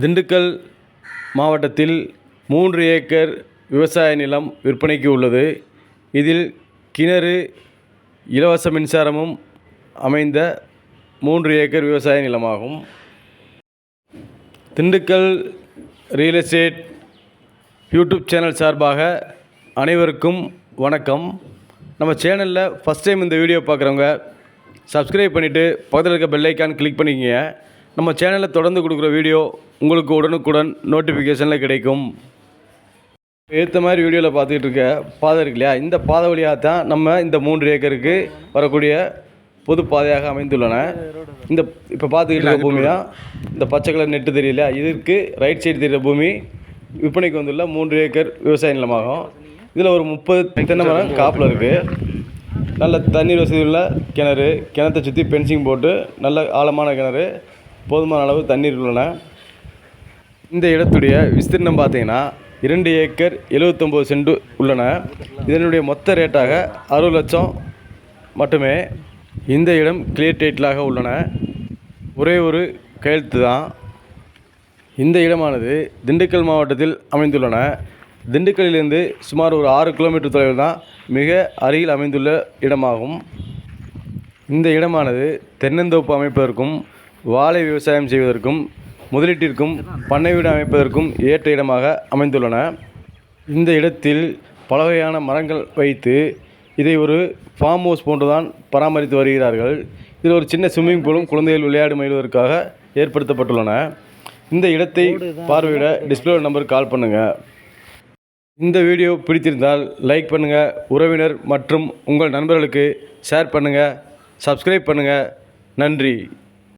திண்டுக்கல் மாவட்டத்தில் மூன்று ஏக்கர் விவசாய நிலம் விற்பனைக்கு உள்ளது. இதில் கிணறு இலவச மின்சாரமும் அமைந்த மூன்று ஏக்கர் விவசாய நிலமாகும். Dindigul real estate YouTube channel சார்பாக அனைவருக்கும் வணக்கம். நம்ம சேனலில் ஃபஸ்ட் டைம் இந்த வீடியோ பார்க்குறவங்க சப்ஸ்கிரைப் பண்ணிவிட்டு பக்கத்தில் இருக்க பெல் ஐக்கான் கிளிக் பண்ணிக்கங்க. நம்ம சேனலில் தொடர்ந்து கொடுக்குற வீடியோ உங்களுக்கு உடனுக்குடன் நோட்டிஃபிகேஷனில் கிடைக்கும். ஏற்ற மாதிரி வீடியோவில் பார்த்துக்கிட்டு இருக்க பாதை இருக்கு இல்லையா? இந்த பாதை வழியாக தான் நம்ம இந்த மூன்று ஏக்கருக்கு வரக்கூடிய பொது பாதையாக அமைந்துள்ளன. இந்த இப்போ பார்த்துக்கிட்டு இருக்க பூமி தான் இந்த பச்சை கலர் நெட்டு தெரியல. இதற்கு ரைட் சைடு தெரிகிற பூமி. விற்பனைக்கு வந்துள்ள மூன்று ஏக்கர் விவசாய நிலமாகும். இதில் ஒரு முப்பது தென்னை மரம் காப்பில் இருக்குது நல்ல தண்ணீர் வசதி உள்ள கிணறு. கிணத்தை சுற்றி பென்சிங் போட்டு நல்ல ஆழமான கிணறு. போதுமான அளவு தண்ணீர் உள்ளன. இந்த இடத்துடைய விஸ்தீர்ணம் பார்த்தீங்கன்னா இரண்டு ஏக்கர் எழுவத்தொம்போது சென்ட் உள்ளன. இதனுடைய மொத்த ரேட்டாக அறுபது லட்சம் மட்டுமே இந்த இடம் கிளியர் டைட்டிலாக உள்ளன. ஒரே ஒரு கையெழுத்து தான். இந்த இடமானது திண்டுக்கல் மாவட்டத்தில் அமைந்துள்ளன. திண்டுக்கல்லிலிருந்து சுமார் ஒரு ஆறு கிலோமீட்டர் தொலைவில் தான் மிக அருகில் அமைந்துள்ள இடமாகும். இந்த இடமானது தென்னந்தோப்பு அமைப்பதற்கும் வாழை விவசாயம் செய்வதற்கும் முதலீட்டிற்கும் பண்ணை வீடு அமைப்பதற்கும் ஏற்ற இடமாக அமைந்துள்ளன. இந்த இடத்தில் பல வகையான மரங்கள் வைத்து இதை ஒரு ஃபார்ம் ஹவுஸ் போன்றுதான் பராமரித்து வருகிறார்கள். இதில் ஒரு சின்ன ஸ்விம்மிங் பூலும் குழந்தைகள் விளையாடு மகிழ்வதற்காக ஏற்படுத்தப்பட்டுள்ளன. இந்த இடத்தை பார்வையிட டிஸ்பிளே நம்பருக்கு கால் பண்ணுங்கள் இந்த வீடியோ பிடித்திருந்தால் லைக் பண்ணுங்கள் உறவினர் மற்றும் உங்கள் நண்பர்களுக்கு ஷேர் பண்ணுங்கள் சப்ஸ்கிரைப் பண்ணுங்கள் நன்றி.